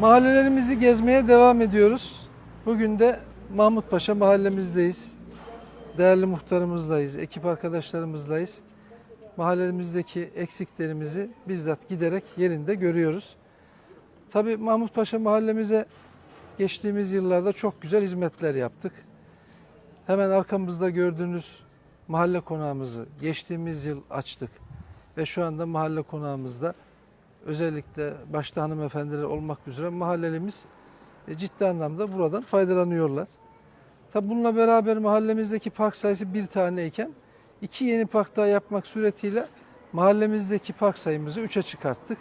Mahallelerimizi gezmeye devam ediyoruz. Bugün de Mahmutpaşa mahallemizdeyiz. Değerli muhtarımızdayız, ekip arkadaşlarımızdayız. Mahallemizdeki eksiklerimizi bizzat giderek yerinde görüyoruz. Tabii Mahmutpaşa mahallemize geçtiğimiz yıllarda çok güzel hizmetler yaptık. Hemen arkamızda gördüğünüz mahalle konağımızı geçtiğimiz yıl açtık. Ve şu anda mahalle konağımızda özellikle başta hanımefendiler olmak üzere mahallelimiz e, ciddi anlamda buradan faydalanıyorlar. Tabi bununla beraber mahallemizdeki park sayısı bir taneyken iki yeni park daha yapmak suretiyle mahallemizdeki park sayımızı üçe çıkarttık.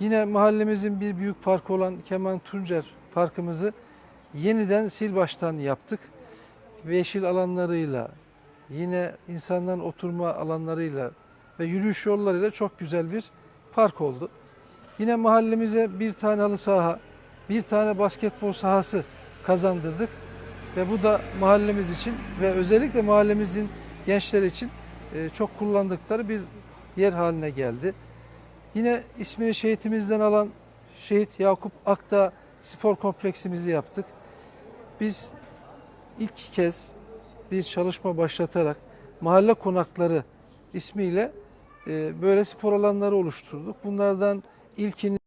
Yine mahallemizin bir büyük parkı olan Kemal Tuncer Parkımızı yeniden sil baştan yaptık. Ve yeşil alanlarıyla, yine insanların oturma alanlarıyla ve yürüyüş yollarıyla çok güzel bir park oldu. Yine mahallemize bir tane halı saha, bir tane basketbol sahası kazandırdık. Ve bu da mahallemiz için ve özellikle mahallemizin gençleri için e, çok kullandıkları bir yer haline geldi. Yine ismini şehitimizden alan Şehit Yakup Akdağ spor kompleksimizi yaptık. Biz ilk kez bir çalışma başlatarak mahalle konakları ismiyle böyle spor alanları oluşturduk. Bunlardan ilkini